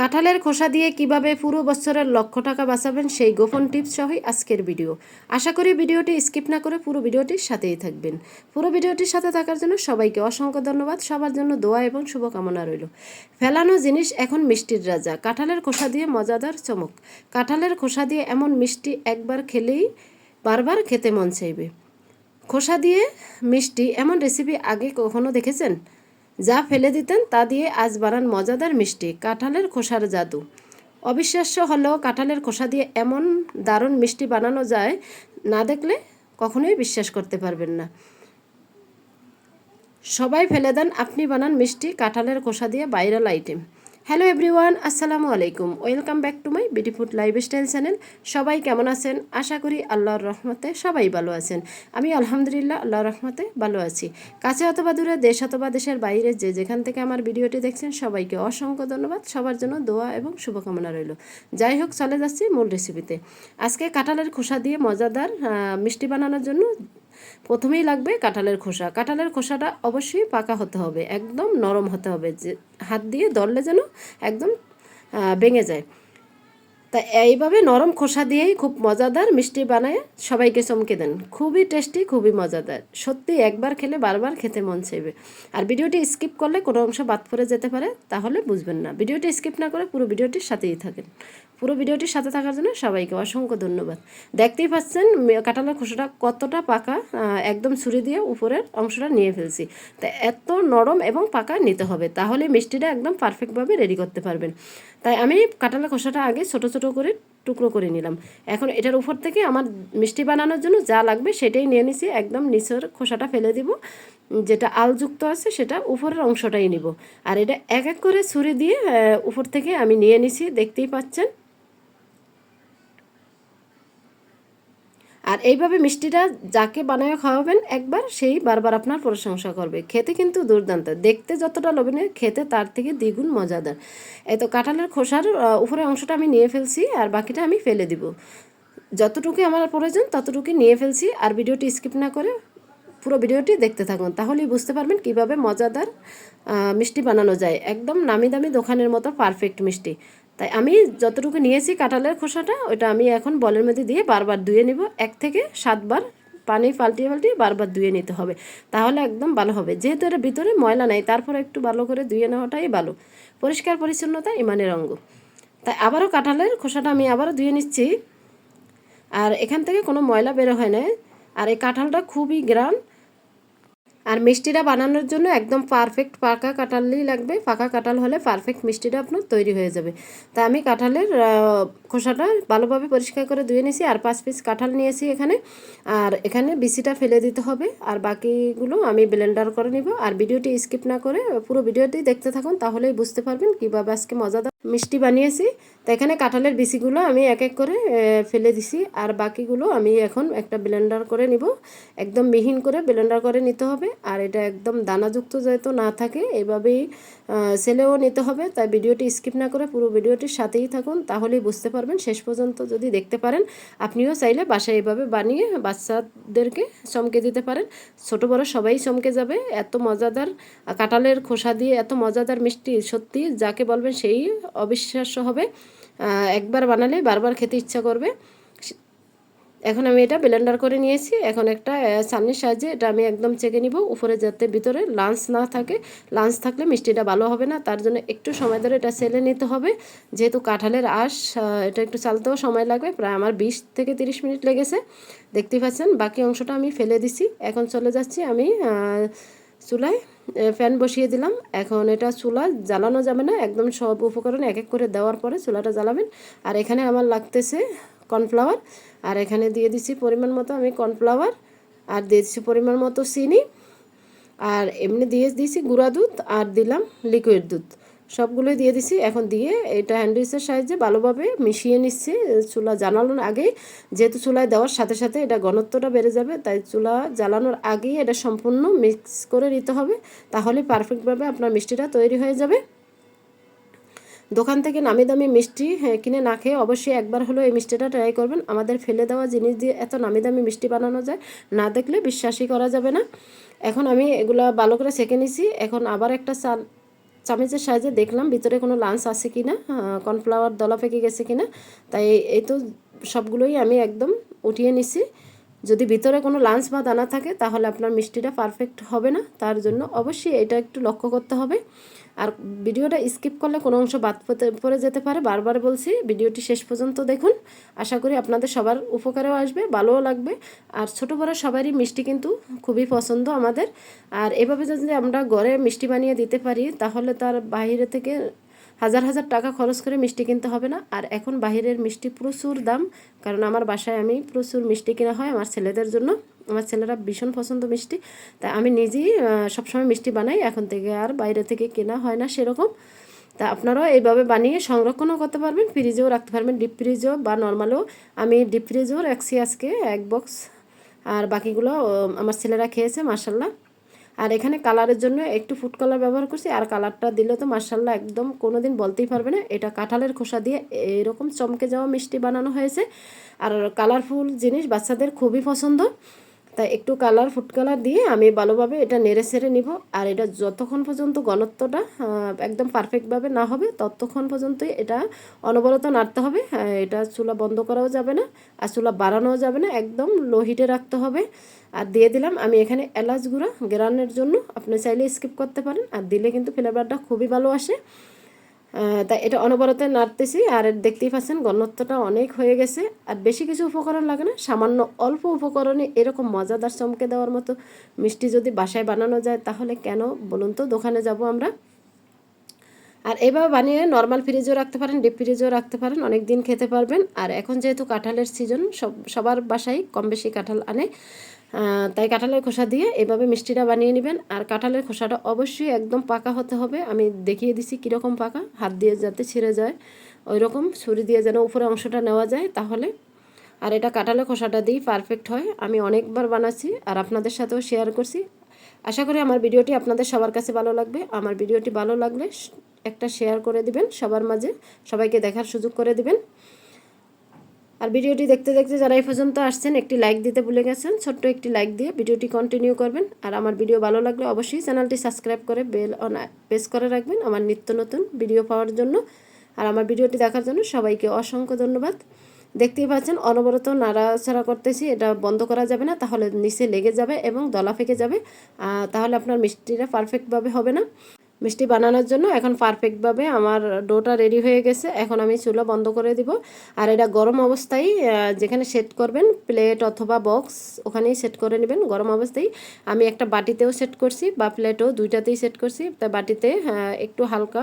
কাঁঠালের খোসা দিয়ে কীভাবে পুরো বছরের লক্ষ টাকা বাঁচাবেন সেই গোপন টিপস সহই আজকের ভিডিও। আশা করি ভিডিওটি স্কিপ না করে পুরো ভিডিওটির সাথেই থাকবেন। পুরো ভিডিওটির সাথে থাকার জন্য সবাইকে অসংখ্য ধন্যবাদ। সবার জন্য দোয়া এবং শুভকামনা রইল। ফেলানো জিনিস এখন মিষ্টির রাজা। কাঁঠালের খোসা দিয়ে মজাদার চমক। কাঁঠালের খোসা দিয়ে এমন মিষ্টি একবার খেলেই বারবার খেতে মন চাইবে। খোসা দিয়ে মিষ্টি এমন রেসিপি আগে কখনো দেখেছেন? যা ফেলে দিতেন তা দিয়ে আজ বানান মজাদার মিষ্টি, কাঁঠালের খোসার জাদু। অবিশ্বাস্য হলেও কাঁঠালের খোসা দিয়ে এমন দারুণ মিষ্টি বানানো যায়, না দেখলে কখনোই বিশ্বাস করতে পারবেন না। সবাই ফেলে দেন, আপনি বানান মিষ্টি, কাঁঠালের খোসা দিয়ে বাইরাল আইটেম। হ্যালো এভরিওয়ান আসসালামু আলাইকুম welcome back to my beauty food lifestyle channel সবাই কেমন আছেন? আশা করি আল্লাহর রহমতে সবাই ভালো আছেন। আমি আলহামদুলিল্লাহ আল্লাহর রহমতে ভালো আছি। কাছে অথবা দূরে, দেশ অথবা দেশের বাইরে, যে যেখান থেকে আমার ভিডিওটি দেখছেন, সবাইকে অসংখ্য ধন্যবাদ। সবার জন্য দোয়া এবং শুভকামনা রইল। যাই হোক, চলে যাচ্ছি মূল রেসিপিতে আজকে কাঁঠালের খোসা দিয়ে মজাদার মিষ্টি বানানোর জন্য প্রথমেই লাগবে কাঁঠালের খোসা। কাঁঠালের খোসাটা অবশ্যই পাকা হতে হবে, একদম নরম হতে হবে, যে হাত দিয়ে দললে যেন একদম ভেঙে যায়। তা এইভাবে নরম খোসা দিয়েই খুব মজাদার মিষ্টি বানায় সবাইকে চমকে দেন। খুবই টেস্টি, খুবই মজাদার। সত্যি একবার খেলে বারবার খেতে মন চাইবে। আর ভিডিওটি স্কিপ করলে কোনো অংশ বাদ পড়ে যেতে পারে, তাহলে বুঝবেন না। ভিডিওটি স্কিপ না করে পুরো ভিডিওটির সাথেই থাকেন। পুরো ভিডিওটির সাথে থাকার জন্য সবাইকে অসংখ্য ধন্যবাদ। দেখতেই পাচ্ছেন কাঁঠালের খোসাটা কতটা পাকা একদম ছুরি দিয়ে উপরের অংশটা নিয়ে ফেলছি। তা এত নরম এবং পাকা নিতে হবে, তাহলে মিষ্টিটা একদম পারফেক্টভাবে রেডি করতে পারবেন। তাই আমি কাঁঠালের খোসাটা আগে ছোট ছোট করে টুকরো করে নিলাম। এখন এটার উপর থেকে আমার মিষ্টি বানানোর জন্য যা লাগবে সেটাই নিয়ে নিছি, একদম নিচের খোসাটা ফেলে দিব। যেটা আলযুক্ত আছে সেটা উপরের অংশটাই নিব। আর এটা এক এক করে ছুরি দিয়ে উপর থেকে আমি নিয়ে নিছি, দেখতেই পাচ্ছেন। আর এইভাবে মিষ্টিটা যাকে বানায় খাওয়াবেন একবার সেই বারবার আপনার প্রশংসা করবে। খেতে কিন্তু দুর্দান্ত। দেখতে যতটা লোভনীয় খেতে তার থেকে দ্বিগুণ মজাদার। এই তো কাঁঠালের খোসার আহ, উপরের অংশটা আমি নিয়ে ফেলছি আর বাকিটা আমি ফেলে দিব। যতটুকু আমার প্রয়োজন ততটুকু নিয়ে ফেলছি আর ভিডিওটি স্কিপ না করে পুরো ভিডিওটি দেখতে থাকুন। তাহলেই বুঝতে পারবেন কীভাবে মজাদার মিষ্টি বানানো যায়। একদম নামি দামি দোকানের মতো পারফেক্ট মিষ্টি। তাই আমি যতটুকু নিয়েছি কাঁঠালের খোসাটা ওটা আমি এখন বলের মধ্যে দিয়ে বারবার ধুয়ে নিব। এক থেকে সাতবার পানি পাল্টিয়ে পাল্টিয়ে বারবার ধুয়ে নিতে হবে। তাহলে একদম ভালো হবে। যেহেতু এটা ভিতরে ময়লা নাই, তারপরে একটু ভালো করে ধুয়ে নেওয়াটাই ভালো। পরিষ্কার পরিচ্ছন্নতা ইমানের অঙ্গ। তাই আবারও কাঁঠালের খোসাটা আমি আবারও ধুয়ে নিচ্ছি। আর এখান থেকে কোনো ময়লা বেরো হয় না আর এই কাঁঠালটা খুবই গ্রাম আর মিষ্টিটা বানানোর জন্য একদম পারফেক্ট পাকা কাঁঠালই লাগবে। পাকা কাঁঠাল হলে পারফেক্ট মিষ্টিটা আপনার তৈরি হয়ে যাবে। তা আমি কাঁঠালের খোসাটা ভালোভাবে পরিষ্কার করে ধুয়ে নিয়েছি আর পাঁচ পিস কাঁঠাল নিয়েছি এখানে। আর এখানে বিসিটা ফেলে দিতে হবে আর বাকিগুলো আমি ব্লেন্ডার করে নিব। আর ভিডিওটি স্কিপ না করে পুরো ভিডিওটি দেখতে থাকুন তাহলেই বুঝতে পারবেন কীভাবে আজকে মজাদার মিষ্টি বানিয়েছি। তো এখানে কাঁঠালের বিসিগুলো আমি এক এক করে ফেলে দিছি আর বাকিগুলো আমি এখন একটা ব্লেন্ডার করে নিব। একদম মিহিন করে ব্লেন্ডার করে নিতে হবে। আর এটা একদম দানাযুক্ত যেহেতু না থাকে, এভাবেই সেলেও নিতে হবে। তাই ভিডিওটি স্কিপ না করে পুরো ভিডিওটির সাথেই থাকুন, তাহলেই বুঝতে পারবেন। শেষ পর্যন্ত যদি দেখতে পারেন, আপনিও চাইলে বাসায় এভাবে বানিয়ে বাচ্চাদেরকে চমকে দিতে পারেন। ছোট বড় সবাই চমকে যাবে। এত মজাদার কাঁঠালের খোসা দিয়ে, এত মজাদার মিষ্টি, সত্যি যাকে বলবেন সেই অবিশ্বাস্য হবে। একবার বানালে বারবার খেতে ইচ্ছা করবে। এখন আমি এটা ব্লেন্ডার করে নিয়েছি। এখন একটা সামনের সাহায্যে এটা আমি একদম চেকে নিব। উপরে যাতে ভিতরে লাঞ্চ না থাকে। লাঞ্চ থাকলে মিষ্টিটা ভালো হবে না, তার জন্য একটু সময় ধরে এটা সেলে নিতে হবে। যেহেতু কাঁঠালের আঁশ এটা একটু চালতেও সময় লাগবে, প্রায় আমার বিশ থেকে তিরিশ মিনিট লেগেছে। দেখতেই পাচ্ছেন, বাকি অংশটা আমি ফেলে দিছি। এখন চলে যাচ্ছি আমি চুলায়। ফ্যান বসিয়ে দিলাম। এখন এটা চুলা জ্বালানো যাবে না, একদম সব উপকরণ এক এক করে দেওয়ার পরে চুলাটা জ্বালাবেন। আর এখানে আমার লাগতেছে কর্নফ্লাওয়ার আর এখানে দিয়ে দিচ্ছি পরিমাণ মতো আমি কর্নফ্লাওয়ার, আর দিয়ে দিচ্ছি পরিমাণ মতো চিনি, আর এমনি দিয়ে দিয়েছি গুঁড়া দুধ আর দিলাম লিকুইড দুধ। সবগুলোই দিয়ে দিছি, এখন দিয়ে এটা হ্যান্ডউইচের সাহায্যে ভালোভাবে মিশিয়ে নিচ্ছি। চুলা জ্বালানোর আগেই, যেহেতু চুলায় দেওয়ার সাথে সাথে এটা ঘনত্বটা বেড়ে যাবে, তাই চুলা জ্বালানোর আগেই এটা সম্পূর্ণ মিক্স করে নিতে হবে, তাহলে পারফেক্টভাবে আপনার মিষ্টিটা তৈরি হয়ে যাবে। দোকান থেকে নামি দামি মিষ্টি হ্যাঁ, কিনে না খেয়ে অবশ্যই একবার হলেও এই মিষ্টিটা ট্রাই করবেন। আমাদের ফেলে দেওয়া জিনিস দিয়ে এত নামি দামি মিষ্টি বানানো যায় না দেখলে বিশ্বাসই করা যাবে না। এখন আমি এগুলা ভালো করে সেঁকে নিছি। এখন আবার একটা চাল চামচের সাহায্যে দেখলাম ভিতরে কোনো লাঞ্চ আছে কি না কর্নফ্লাওয়ার দলা পেকে গেছে কি না তাই এই তো সবগুলোই আমি একদম উঠিয়ে নিছি। যদি ভিতরে কোনো লাঞ্চ বা দানা থাকে তাহলে আপনার মিষ্টিটা পারফেক্ট হবে না। তার জন্য অবশ্যই এটা একটু লক্ষ্য করতে হবে। আর ভিডিওটা স্কিপ করলে কোনো অংশ বাদ পড়ে যেতে পারে। বারবার বলছি, ভিডিওটি শেষ পর্যন্ত দেখুন। আশা করি আপনাদের সবার উপকারেও আসবে, ভালোও লাগবে। আর ছোটো বড়ো সবারই মিষ্টি কিন্তু খুবই পছন্দ আমাদের। আর এভাবে যদি আমরা ঘরে মিষ্টি বানিয়ে দিতে পারি, তাহলে তার বাইরে থেকে হাজার হাজার টাকা খরচ করে মিষ্টি কিনতে হবে না। আর এখন বাহিরের মিষ্টি প্রচুর দাম, কারণ আমার বাসায় আমি প্রচুর মিষ্টি কেনা হয় আমার ছেলেদের জন্য। আমার ছেলেরা ভীষণ পছন্দ মিষ্টি তাই আমি নিজেই সবসময় মিষ্টি বানাই, এখন থেকে আর বাইরে থেকে কেনা হয় না সেরকম। তা আপনারাও এইভাবে বানিয়ে সংরক্ষণও করতে পারবেন ফ্রিজেও রাখতে পারবেন ডিপ ফ্রিজেও বা নর্মালও আমি ডিপ ফ্রিজেও রাখছি আজকে এক বক্স আর বাকিগুলো আমার ছেলেরা খেয়েছে মার্শাল্লাহ আর এখানে কালারের জন্য একটু ফুড কালার ব্যবহার করছি, আর কালারটা দিলে তো মার্শাল্লাহ একদম কোনো দিন বলতেই পারবে না, এটা কাঁঠালের খোসা দিয়ে এরকম চমকে যাওয়া মিষ্টি বানানো হয়েছে। আর কালারফুল জিনিস বাচ্চাদের খুবই পছন্দ। তাই একটু কালার ফুড কালার দিয়ে আমি ভালোভাবে এটা নেড়ে সেড়ে নিব। আর এটা যতক্ষণ পর্যন্ত ঘনত্বটা একদম পারফেক্টভাবে না হবে, ততক্ষণ পর্যন্তই এটা অনবরত নাড়তে হবে। এটা চুলা বন্ধ করাও যাবে না, আর চুলা বাড়ানোও যাবে না, একদম লো হিটে রাখতে হবে। আর দিয়ে দিলাম আমি এখানে এলাচ গুঁড়া, গ্রানের জন্য। আপনি চাইলে স্কিপ করতে পারেন, আর দিলে কিন্তু ফ্লেভারটা খুবই ভালো আসে। তাই এটা অনবরতে নাড়তেছি আর দেখতেই পাচ্ছেন ঘনত্বটা অনেক হয়ে গেছে। আর বেশি কিছু উপকরণ লাগে না, সামান্য অল্প উপকরণে এরকম মজাদার চমকে দেওয়ার মতো মিষ্টি যদি বাসায় বানানো যায়, তাহলে কেন বলুন তো? দোকানে যাব আমরা। আর এইভাবে বানিয়ে নর্মাল ফ্রিজেও রাখতে পারেন ডিপ ফ্রিজেও রাখতে পারেন অনেক দিন খেতে পারবেন। আর এখন যেহেতু কাঁঠালের সিজন সব সবার বাসায় কম বেশি কাঁঠাল আনে। তাই কাঁঠালের খোসা দিয়ে এভাবে মিষ্টিটা বানিয়ে নেবেন। আর কাঁঠালের খোসাটা অবশ্যই একদম পাকা হতে হবে। আমি দেখিয়ে দিছি কীরকম পাকা। হাত দিয়ে যাতে ছিঁড়ে যায় ওই রকম ছুরি দিয়ে যেন উপরে অংশটা নেওয়া যায় তাহলে। আর এটা কাঁঠালের খোসাটা দিয়েই পারফেক্ট হয়। আমি অনেকবার বানাচ্ছি আর আপনাদের সাথেও শেয়ার করছি। আশা করি আমার ভিডিওটি আপনাদের সবার কাছে ভালো লাগবে। আমার ভিডিওটি ভালো লাগলে একটা শেয়ার করে দিবেন সবার মাঝে। সবাইকে দেখার সুযোগ করে দিবেন। আর ভিডিওটি দেখতে দেখতে যারা এই পর্যন্ত আসছেন, একটি লাইক দিতে ভুলে গেছেন, ছোট্ট একটি লাইক দিয়ে ভিডিওটি কন্টিনিউ করবেন। আর আমার ভিডিও ভালো লাগলে অবশ্যই চ্যানেলটি সাবস্ক্রাইব করে বেল অন প্রেস করে রাখবেন আমার নিত্য নতুন ভিডিও পাওয়ার জন্য। আর আমার ভিডিওটি দেখার জন্য সবাইকে অসংখ্য ধন্যবাদ। দেখতেই পাচ্ছেন, অনবরত নাড়াচাড়া করতেছি, এটা বন্ধ করা যাবে না, তাহলে নিচে লেগে যাবে এবং দলা ফেকে যাবে। তাহলে আপনার মিষ্টিটা পারফেক্টভাবে হবে না। মিষ্টি বানানোর জন্য। এখন পারফেক্টভাবে আমার ডোটা রেডি হয়ে গেছে। এখন আমি চুলা বন্ধ করে দিব। আর এটা গরম অবস্থায় যেখানে সেট করবেন প্লেট অথবা বক্স ওখানেই সেট করে নেবেন গরম অবস্থায়। আমি একটা বাটিতেও সেট করছি বা প্লেটও দুইটাতেই সেট করছি। তা বাটিতে একটু হালকা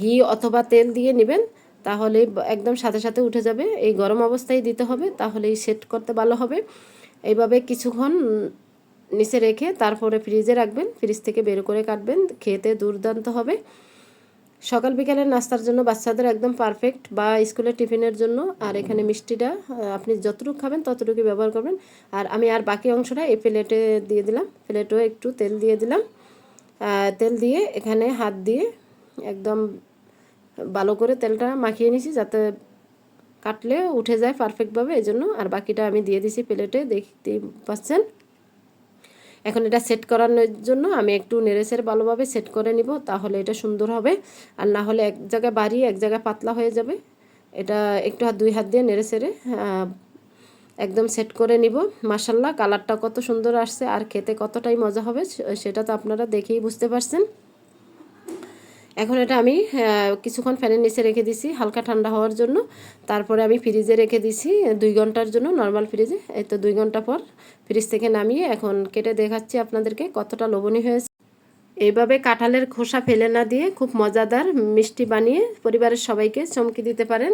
ঘি অথবা তেল দিয়ে নেবেন। তাহলে একদম সাথে সাথে উঠে যাবে। এই গরম অবস্থায় দিতে হবে, তাহলেই সেট করতে ভালো হবে। এইভাবে কিছুক্ষণ নিচে রেখে তারপরে ফ্রিজে রাখবেন। ফ্রিজ থেকে বের করে কাটবেন। খেতে দুর্দান্ত হবে। সকাল বিকালের নাস্তার জন্য বাচ্চাদের একদম পারফেক্ট বা স্কুলের টিফিনের জন্য। আর এখানে মিষ্টিটা আপনি যতটুকু খাবেন ততটুকু ব্যবহার করবেন। আর আমি আর বাকি অংশটা এই প্লেটে দিয়ে দিলাম। প্লেটেও একটু তেল দিয়ে দিলাম। তেল দিয়ে এখানে হাত দিয়ে একদম ভালো করে তেলটা মাখিয়ে নিছি যাতে কাটলে উঠে যায় পারফেক্টভাবে এই জন্য আর বাকিটা আমি দিয়ে দিছি প্লেটে। দেখতে পাচ্ছেন। এখন এটা সেট করানোর জন্য আমি একটু নেড়েচেড়ে ভালোভাবে সেট করে নিব, তাহলে এটা সুন্দর হবে। আর না হলে এক জায়গায় বাড়িয়ে এক জায়গায় পাতলা হয়ে যাবে। এটা একটু হাত, দুই হাত দিয়ে নেড়েচেড়ে সেরে একদম সেট করে নিব। মাসাল্লাহ কালারটা কত সুন্দর আসছে, আর খেতে কতটাই মজা হবে সেটা তো আপনারা দেখেই বুঝতে পারছেন। এখন এটা আমি কিছুক্ষণ ফ্যানের নিচে রেখে দিছি, হালকা ঠান্ডা হওয়ার জন্য। তারপরে আমি ফ্রিজে রেখে দিছি, দুই ঘণ্টার জন্য নর্মাল ফ্রিজে এই তো দুই ঘণ্টা পর ফ্রিজ থেকে নামিয়ে এখন কেটে দেখাচ্ছি আপনাদেরকে কতটা লোভনীয় হয়েছে। এইভাবে কাঁঠালের খোসা ফেলে না দিয়ে খুব মজাদার, মিষ্টি বানিয়ে পরিবারের সবাইকে চমকে দিতে পারেন।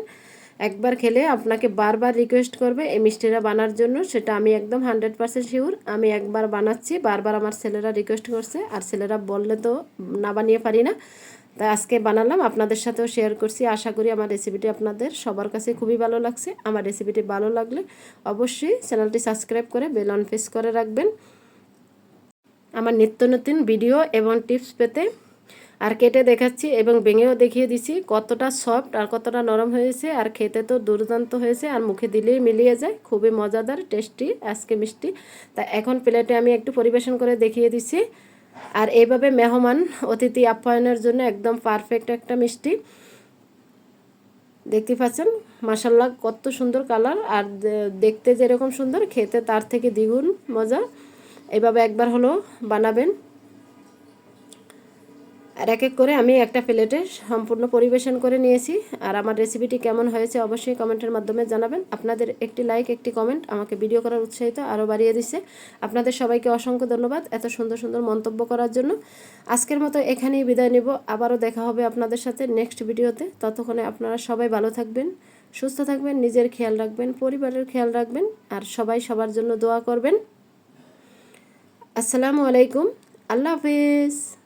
একবার খেলে আপনাকে বারবার রিকোয়েস্ট করবে এই মিষ্টিটা বানার জন্য, সেটা আমি একদম হান্ড্রেড পার্সেন্ট শিওর আমি একবার বানাচ্ছি, বারবার আমার ছেলেরা রিকোয়েস্ট করছে, আর ছেলেরা বললে তো না বানিয়ে পারি না। তাই আজকে বানালাম, আপনাদের সাথেও শেয়ার করছি। আশা করি আমার রেসিপিটি আপনাদের সবার কাছে খুবই ভালো লাগছে। আমার রেসিপিটি ভালো লাগলে অবশ্যই চ্যানেলটি সাবস্ক্রাইব করে বেল অন প্রেস করে রাখবেন। আমার নিত্য নতুন ভিডিও এবং টিপস পেতে আর কেটে দেখাচ্ছি এবং ভেঙেও দেখিয়ে দিচ্ছি কতটা সফট আর কতটা নরম হয়েছে আর খেতে তো দুর্দান্ত হয়েছে আর মুখে দিলেই মিলিয়ে যায়। খুবই মজাদার টেস্টি আজকে মিষ্টি। তা এখন প্লেটে আমি একটু পরিবেশন করে দেখিয়ে দিচ্ছি। আর এইভাবে মেহমান অতিথি আপ্যায়নের জন্য একদম পারফেক্ট একটা মিষ্টি। দেখতে পাচ্ছেন? মাসাল্লাহ কত সুন্দর কালার আর দেখতে যেরকম সুন্দর, খেতে তার থেকে দ্বিগুণ মজা। এভাবে একবার হলো বানাবেন। আর এক এক করে আমি একটা প্লেটে সম্পূর্ণ পরিবেশন করে নিয়েছি। আর আমার রেসিপিটি কেমন হয়েছে অবশ্যই কমেন্টের মাধ্যমে জানাবেন। আপনাদের একটি লাইক একটি কমেন্ট আমাকে ভিডিও করার উৎসাহিত আরও বাড়িয়ে দিচ্ছে। আপনাদের সবাইকে অসংখ্য ধন্যবাদ এত সুন্দর সুন্দর মন্তব্য করার জন্য। আজকের মতো এখানেই বিদায় নেব। আবারও দেখা হবে আপনাদের সাথে নেক্সট ভিডিওতে ততক্ষণে আপনারা সবাই ভালো থাকবেন, সুস্থ থাকবেন, নিজের খেয়াল রাখবেন, পরিবারের খেয়াল রাখবেন, আর সবাই সবার জন্য দোয়া করবেন। আসসালামু আলাইকুম। আল্লাহ হাফিজ।